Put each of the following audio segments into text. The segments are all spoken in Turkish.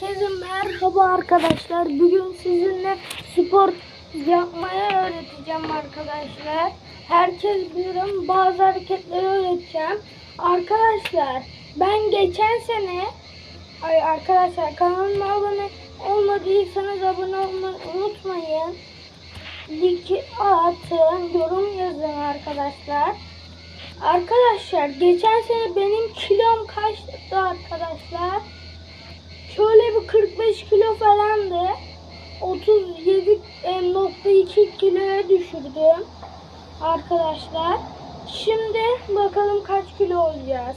Herkese merhaba arkadaşlar. Bugün sizinle spor yapmayı öğreteceğim arkadaşlar. Herkes bilir ama bazı hareketleri öğreteceğim. Arkadaşlar ben geçen sene ay arkadaşlar kanalıma abone olmadıysanız abone olmayı unutmayın. Like atın, yorum yazın arkadaşlar. Arkadaşlar geçen sene benim kilom kaçtı arkadaşlar? Şöyle bir 45 kilo falandı. 37.2 kiloya düşürdüm arkadaşlar. Şimdi bakalım kaç kilo olacağız.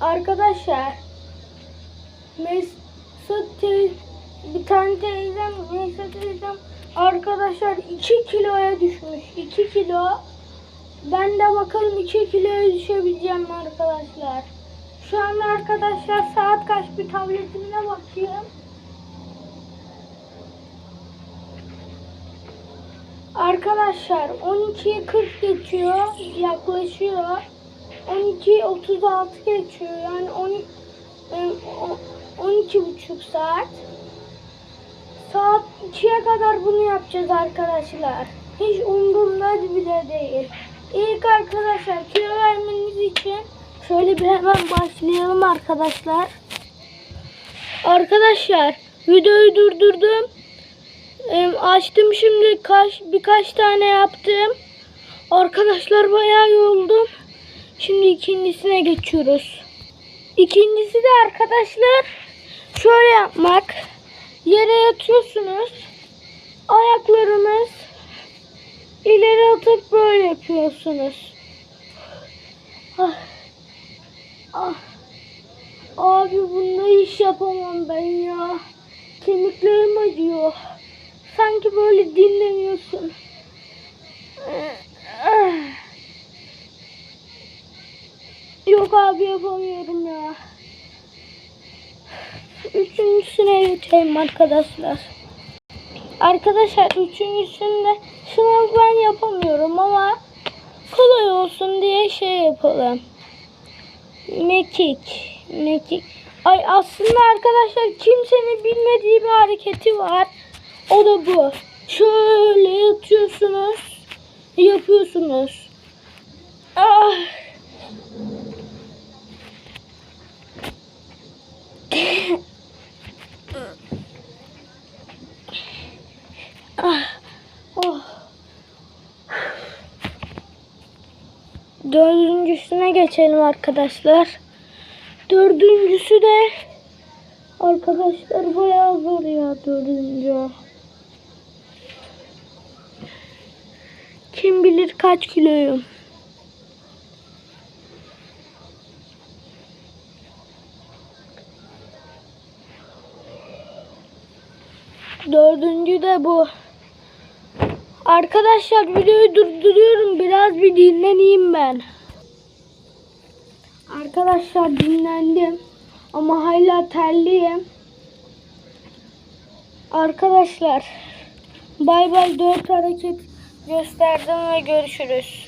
Arkadaşlar Mesut te- bir tane teyzem Mesut teyzem arkadaşlar 2 kiloya düşmüş. 2 kilo. Ben de bakalım 2 kiloya düşebileceğim arkadaşlar. Şu anda arkadaşlar saat kaç bir tabletimine bakıyorum. Arkadaşlar 12'ye 40 geçiyor. Yaklaşıyor. 12'ye 36 geçiyor. Yani 12 12 buçuk saat. Saat 2'ye kadar bunu yapacağız arkadaşlar. Hiç umurumda bile değil. İlk arkadaşlar kilo vermeniz için şöyle bir hemen başlayalım arkadaşlar. Arkadaşlar videoyu durdurdum. Em, açtım şimdi kaç birkaç tane yaptım. Arkadaşlar bayağı yoruldum. Şimdi ikincisine geçiyoruz. İkincisi de arkadaşlar şöyle yapmak. Yere yatıyorsunuz. Ayaklarınız ileri atıp böyle yapıyorsunuz. Ah. Ah. Abi bunda iş yapamam ben ya. Kemiklerim acıyor. Sanki böyle dinleniyorsun. Ah. Yok abi yapamıyorum ya. Üçüncüsüne geçelim arkadaşlar. Arkadaşlar üçüncüsünde şunu ben yapamıyorum ama kolay olsun diye şey yapalım. Mekik. Mekik. Ay aslında arkadaşlar kimsenin bilmediği bir hareketi var. O da bu. Şöyle yatıyorsunuz. Yapıyorsunuz. Ah. ah. Oh. Dördüncüsüne geçelim arkadaşlar. Dördüncüsü de arkadaşlar bayağı zor ya dördüncü. Kim bilir kaç kiloyum. Dördüncü de bu. Arkadaşlar videoyu durduruyorum. Biraz bir dinleneyim ben. Arkadaşlar dinlendim. Ama hala terliyim. Arkadaşlar bay bay dört hareket gösterdim ve görüşürüz.